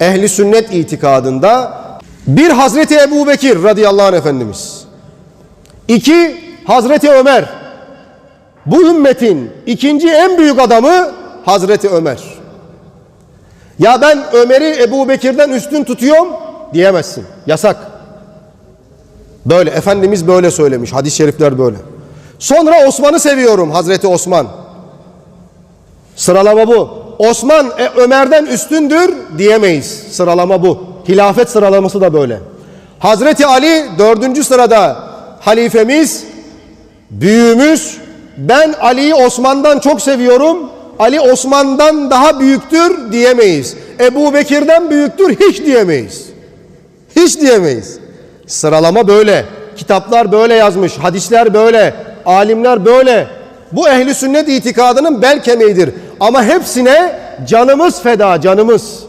ehli sünnet itikadında bir Hazreti Ebu Bekir radıyallahu anh Efendimiz. iki Hazreti Ömer. Bu ümmetin ikinci en büyük adamı Hazreti Ömer. Ya ben Ömer'i Ebu Bekir'den üstün tutuyorum diyemezsin. Yasak. Böyle Efendimiz böyle söylemiş. Hadis-i şerifler böyle. Sonra Osman'ı seviyorum Hazreti Osman. Sıralama bu. Osman e, Ömer'den üstündür diyemeyiz. Sıralama bu. Hilafet sıralaması da böyle. Hazreti Ali dördüncü sırada halifemiz, büyüğümüz. Ben Ali'yi Osman'dan çok seviyorum. Ali Osman'dan daha büyüktür diyemeyiz. Ebu Bekir'den büyüktür hiç diyemeyiz. Hiç diyemeyiz. Sıralama böyle. Kitaplar böyle yazmış. Hadisler böyle. Alimler böyle. Bu ehli sünnet itikadının bel kemiğidir. Ama hepsine canımız feda, canımız.